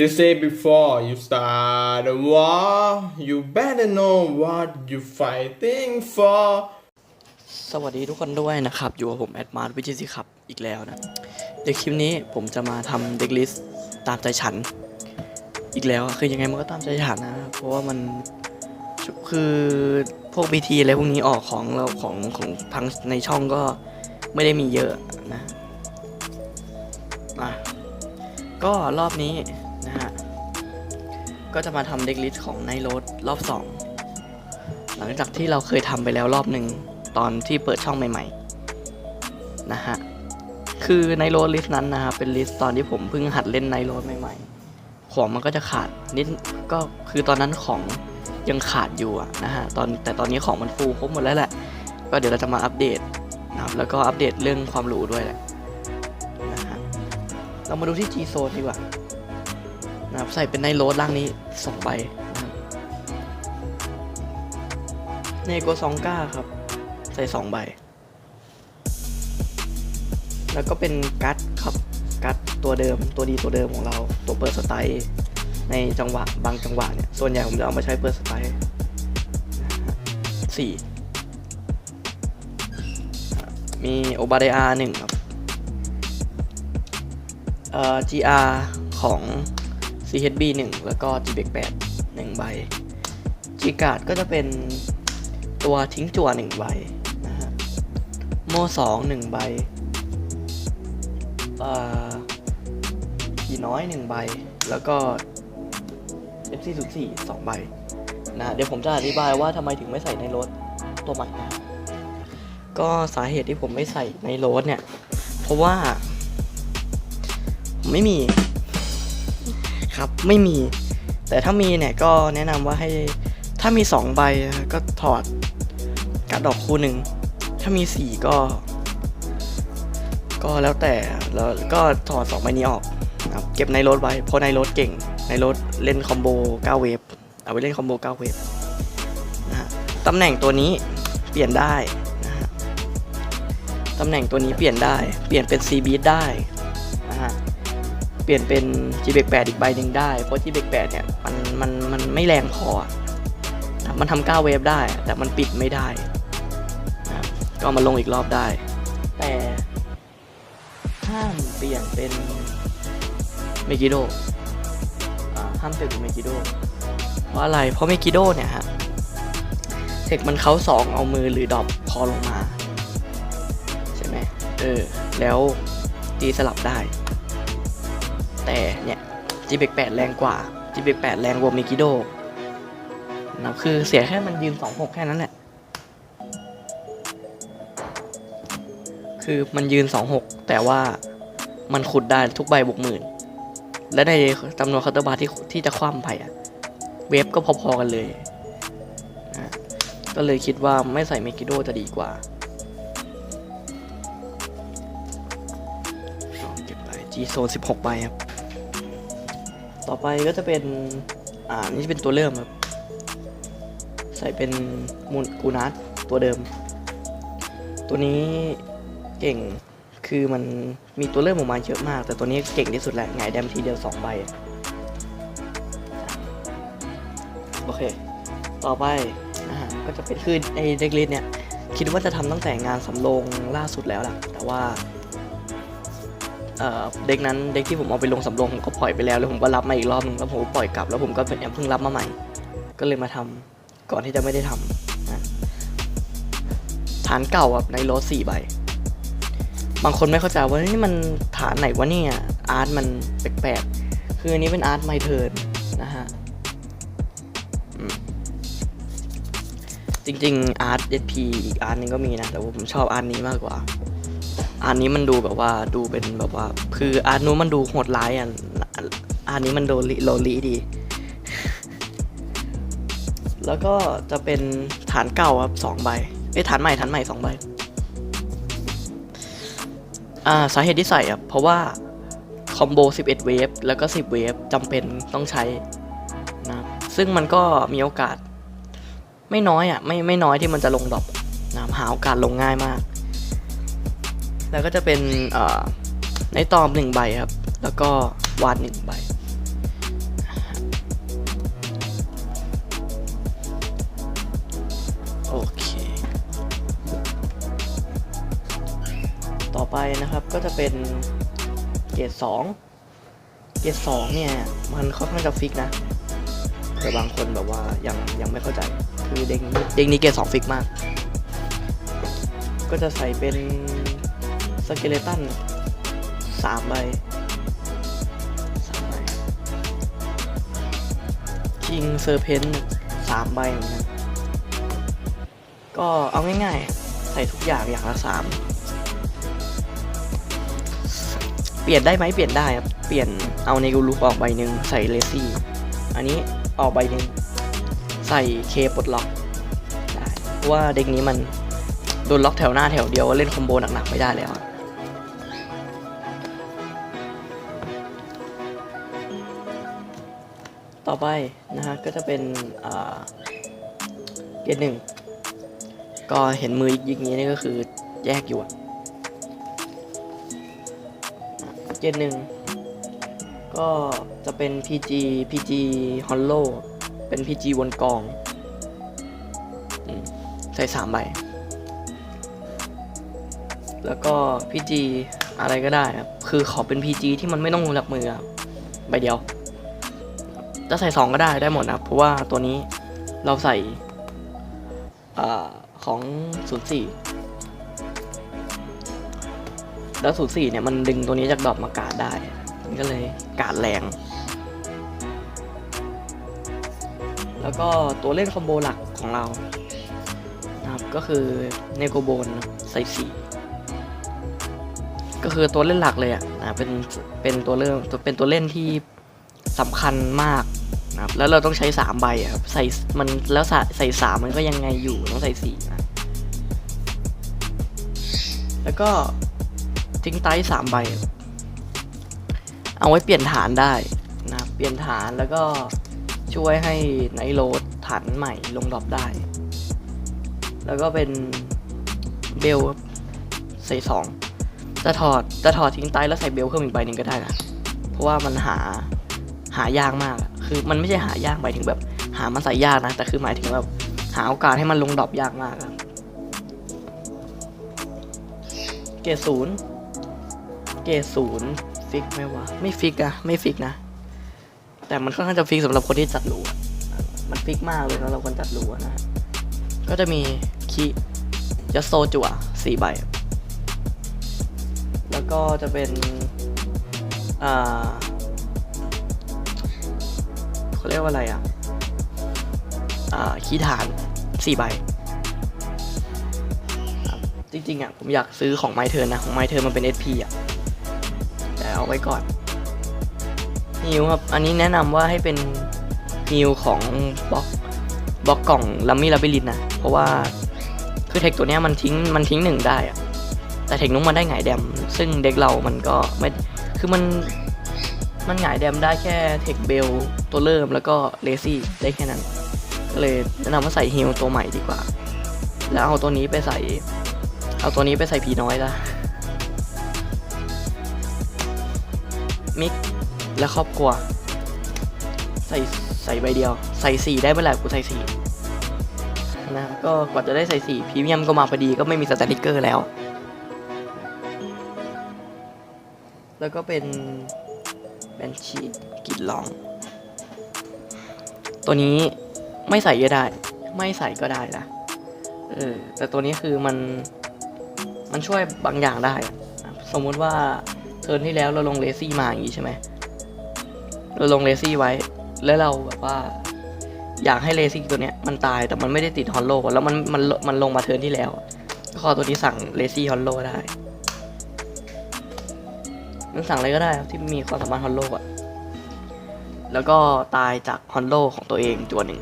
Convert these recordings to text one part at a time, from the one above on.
They say before you start a war, you better know what you fighting for. สวัสดีทุกคนด้วยนะครับ อยู่กับผมแอดมาร์ดวิจิตรครับอีกแล้วนะเดี๋ยวคลิปนี้ผมจะมาทำเด็กลิสต์ตามใจฉัน อีกแล้วอะคือยังไงมันก็ตามใจฉันนะ เพราะว่ามันคือพวก BT อะไรพวกนี้ออกของเราของของทั้งในช่องก็ไม่ได้มีเยอะนะมาก็รอบนี้ ก็จะมาทำเด็กลิสต์ของในโรดรอบสองหลังจากที่เราเคยทำไปแล้วรอบหนึ่งตอนที่เปิดช่องใหม่ๆนะฮะคือในโรดลิสต์นั้นนะครับเป็นลิสต์ตอนที่ผมเพิ่งหัดเล่นในโรดใหม่ๆ ของมันก็จะขาดนิดก็คือตอนนั้นของยังขาดอยู่นะฮะตอนแต่ตอนนี้ของมันฟูครบหมดแล้วแหละ ก็เดี๋ยวเราจะมาอัปเดตนะครับแล้วก็อัปเดตเรื่องความรู้ด้วยแหละนะฮะเรามาดูที่ G Zone ดีกว่า นะครับใส่เป็นในโรดล่างนี้สองใบเนโกซองก้าครับ ใส่สองใบ แล้วก็เป็นกัตครับกัตตัวเดิมตัวดีตัวเดิมของเราตัวเปิดสไตล์ในจังหวะบางจังหวะเนี่ย ส่วนใหญ่ผมจะเอามาใช้เปิดสไตล์สี่มีโอบาเดอาหนึ่งครับเอ่อ GR ของ CHB 1 แล้วก็ GBEC 8 1ใบ G card ก็จะเป็นตัวทิ้งจั่วหนึ่งใบนะฮะโม่สองหนึ่งใบอ่อผีน้อยหนึ่งใบ แล้วก็ FC 0 4สองใบนะเดี๋ยวผมจะอธิบายว่าทำไมถึงไม่ใส่ในรถตัวใหม่นะก็สาเหตุที่ผมไม่ใส่ในรถเนี่ย เพราะว่าผมไครับ ไม่มี แต่ถ้ามีเนี่ยก็แนะนำว่าให้ถ้ามีสองใบก็ถอดการดอกคู่หนึ่ง ถ้ามีสี่ก็ ก็แล้วแต่แล้วก็ถอดสองใบนี้ออกนะครับเก็บในรถไว้เพราะในรถเก่ง ในรถเล่นคอมโบ9เวฟเอาไปเล่นคอมโบ9เวฟนะฮะตำแหน่งตัวนี้เปลี่ยนได้นะฮะตำแหน่งตัวนี้เปลี่ยนได้ เปลี่ยนเป็น C b ีได้ เปลี่ยนเป็น g b 8อีกใบหนึ่งได้ เพราะ g b 8เนี่ยมันมันมันไม่แรงพอ มันทำก้าเวฟได้ แต่มันปิดไม่ได้นะก็มาลงอีกรอบได้ แต่ห้ามเปลี่ยนเป็นเมกิโดห้ามเปลี่ยนเป็นเมกิโดเพราะอะไร เพราะเมกิโดเนี่ยฮะเทคมันเขาสองเอามือหรือดอปพอลงมา ใช่ไหมเออ แล้วตีสลับได้ แต่เนี่ย g b 8แรงกว่า g b 8แรงกว่าเมกิโดนะคือเสียแค่มันยืนสองหกแค่นั้นแหละคือมันยืนสองหกแต่ว่ามันขุดได้ทุกใบบวกหมื่น และในจำนวนคาน์ตบาร์ที่ที่จะคว่ำไปอะเวฟก็พอๆกันเลยนะก็เลยคิดว่าไม่ใส่เมกิโดจะดีกว่าเอาเก็บไป G โซน16ใบครับ ต่อไปก็จะเป็น อ่า นี่จะเป็นตัวเริ่มครับ ใส่เป็นมูลกูนัสตัวเดิม ตัวนี้เก่ง คือมันมีตัวเริ่มออกมาเยอะมาก แต่ตัวนี้เก่งที่สุดแหละไงายแดมทีเดียว 2 ใบ โอเค ต่อไปนะฮะก็จะเป็นคือไอ้เด็กลิสเนี่ย คิดว่าจะทำตั้งแต่งานสำโรงล่าสุดแล้วล่ะ แต่ว่า เด็กนั้นเด็กที่ผมเอาไปลงสำโรงผมก็ปล่อยไปแล้วแล้วผมก็รับมาอีกรอบนึงแล้วผมก็ปล่อยกลับ แล้วผมก็เพิ่งรับมาใหม่ ก็เลยมาทำก่อนที่จะไม่ได้ทำนะฐานเก่าแบบในรถสี่ใบบางคนไม่เข้าใจว่านี่มันฐานไหนวะเนี่ยอาร์ตมันแปลกๆคืออันนี้เป็นอาร์ตไมเทิร์นนะฮะจริงๆอาร์ตเอพีอีกอาร์ตหนึงก็มีนะ แต่ว่าผมชอบอาร์ตนี้มากกว่า อาร์ตนี้มันดูแบบว่าดูเป็นแบบว่า คืออาร์ตนู้นมันดูโหดร้ายอะอาร์ตนี้มันโดลิโลลีดี แล้วก็จะเป็นฐานเก่าครับสองใบเอ้ฐานใหม่ฐานใหม่สองใบอ่าสาเหตุที่ใส่อะเพราะว่าคอมโบ 11 เวฟแล้วก็ 10 เวฟจำเป็นต้องใช้นะซึ่งมันก็มีโอกาส ไม่น้อยอะไม่ไม่น้อยที่มันจะลงดรอปนะหาโอกาสลงง่ายมาก แล้วก็จะเป็นในตอม1ใบครับ แล้วก็วาด1ใบโอเค ต่อไปนะครับก็จะเป็นเกรด2เกรด2เนี่ย มันค่อนข้างจะฟิกนะ แต่บางคนแบบว่ายังยังไม่เข้าใจ คือเด็กเด็กนี้เกรด2ฟิกมาก ก็จะใส่เป็น เกเลตันสามใบสามใบคิงเซอร์เพนสามใบเหมือนกันก็เอาง่ายๆ ใส่ทุกอย่างอย่างละสามเปลี่ยนได้ไหมเปลี่ยนได้ครับ เปลี่ยนเอาในกูรูออกใบหนึ่งใส่เลซี่ อันนี้ออกใบหนึ่งใส่เคปลดล็อกได้เพราะว่าเด็กนี้มันโดนล็อกแถวหน้าแถวเดียวเล่นคอมโบหนักๆไม่ได้แล้วอะ ต่อไปนะฮะก็จะเป็นอ่าเกรดหนึ่งก็เห็นมือยิกนี้นี่ก็คือแยกอยู่อะเกณฑ์หนึ่งก็จะเป็น PG PG Hollow เป็น PG วนกองใส่สามใบ แล้วก็ PG อะไรก็ได้ครับ คือขอเป็น PG ที่มันไม่ต้องหลักมือครับใบเดียว จะใส่สองก็ได้ได้หมดนะเพราะว่าตัวนี้เราใส่อของ 04 แล้วสูตรสี่เนี่ย มันดึงตัวนี้จากดอปมากาดได้ มันก็เลยกาดแรง แล้วก็ตัวเล่นคอมโบหลักของเรานะครับก็คือเนโกโบนใส่สี่ก็คือตัวเล่นหลักเลยอะนะเป็นเป็นตัวเริ่มเป็นตัวเล่นที่สำคัญมาก นะครับแล้วเราต้องใช้สามใบครับใส่มันแล้วใส่ใส่สามมันก็ยังไงอยู่ต้องใส่สี่นะแล้วก็ทิ้งไต้สามใบ เอาไว้เปลี่ยนฐานได้นะเปลี่ยนฐานแล้วก็ช่วยให้ไนโรดฐานใหม่ลงดรอปได้ แล้วก็เป็นเบลใส่สองจะถอดจะถอดทิ้งไต้แล้วใส่เบลเพิ่มอีกใบหนึ่งก็ได้นะ เพราะว่ามันหาหายากมากอะ คือมันไม่ใช่หายากหมายถึงแบบ หามาใส่ยากนะ แต่คือหมายถึงแบบหาโอกาสให้มันลงดรอปยากมากครับเกรดศูนย์เกรดศูนย์ฟิกไหมวะไม่ฟิกอะไม่ฟิกนะ แต่มันค่อนข้างจะฟิกสำหรับคนที่จัดรูมันฟิกมากเลยสำหรับคนจัดรูนะก็จะมีคียัสโซจัวสี่ใบ แล้วก็จะเป็นอ่า เขาเรียกว่าอะไรอะอ่าคีย์ฐานสี่ใบจริงๆอะผมอยากซื้อของไมเทิร์นนะของไมเทิร์นมันเป็น SP อะแต่เอาไว้ก่อนฮิวครับอันนี้แนะนำว่าให้เป็นฮิวของบล็อกบล็อกกล่องลัมมี่ลาบิลินนะเพราะว่าคือเทคตัวเนี้ยมันทิ้งมันทิ้งหนึ่งได้อะแต่เทคนุ้งมันได้หงแดม ซึ่งเด็กเรามันก็ไม่คือมัน มันหงายแดมได้แค่เทคเบลตัวเริ่มแล้วก็เลซี่ได้แค่นั้น ก็เลยแนะนำว่าใส่ฮิวตัวใหม่ดีกว่า แล้วเอาตัวนี้ไปใส่ เอาตัวนี้ไปใส่ผีน้อยละมิกและครอบครัว ใส่ใส่ใบเดียว ใส่สี่ได้เมื่อไหร่กูใส่สี่นะก็กว่าจะได้ใส่สี่พรีเมียมก็มาพอดีก็ไม่มีสแตนติกเกอร์แล้ว แล้วก็เป็น บนชีกิดลอง ตัวนี้ไม่ใส่ก็ได้ ไม่ใส่ก็ได้นะเออแต่ตัวนี้คือมัน มันช่วยบางอย่างได้ สมมุติว่าเทิร์นที่แล้วเราลงเลซี่มาอย่างนี้ใช่ไหมเราลงเลซี่ไว้ แล้วเราแบบว่า อยากให้เลซี่ตัวเนี้ยมันตายแต่มันไม่ได้ติดฮอลโลแล้วมันมันมันลงมาเทิร์นที่แล้วก็ขอตัวนี้สั่งเลซี่ฮอลโลได้ มันสั่งอะไรก็ได้ครับที่มีความสามารถฮอลโลอะแล้วก็ตายจากฮอลโลของตัวเองตัวหนึ่ง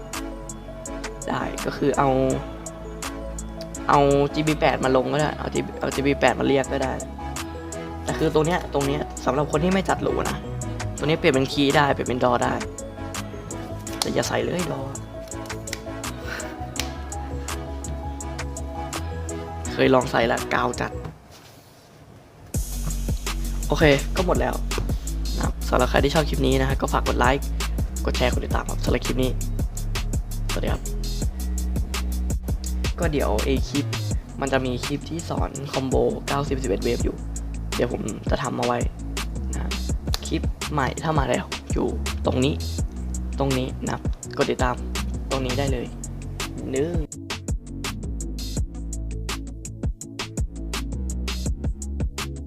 ได้ก็คือเอา เอา GB8 มาลงก็ได้ เอา GB เอา GB8 มาเรียกก็ได้ แต่คือตัวเนี้ยตรงเนี้ยสำหรับคนที่ไม่จัดหรูนะ ตัวนี้เปลี่ยนเป็นคีย์ได้เปลี่ยนเป็นดอได้ แต่อย่าใส่เลยดอ เคยลองใส่แล้วกาวจัด โอเค ก็หมดแล้วนะครับสำหรับใครที่ชอบคลิปนี้นะฮะก็ฝากกดไลค์ กดแชร์ กดติดตามครับสำหรับคลิปนี้ สวัสดีครับ ก็เดี๋ยวไอคลิป มันจะมีคลิปที่สอนคอมโบ 90 11 เวฟอยู่ เดี๋ยวผมจะทำเอาไว้นะครับคลิปใหม่ถ้ามาแล้วอยู่ตรงนี้ ตรงนี้นะครับ กดติดตามตรงนี้ได้เลยหนึ่ง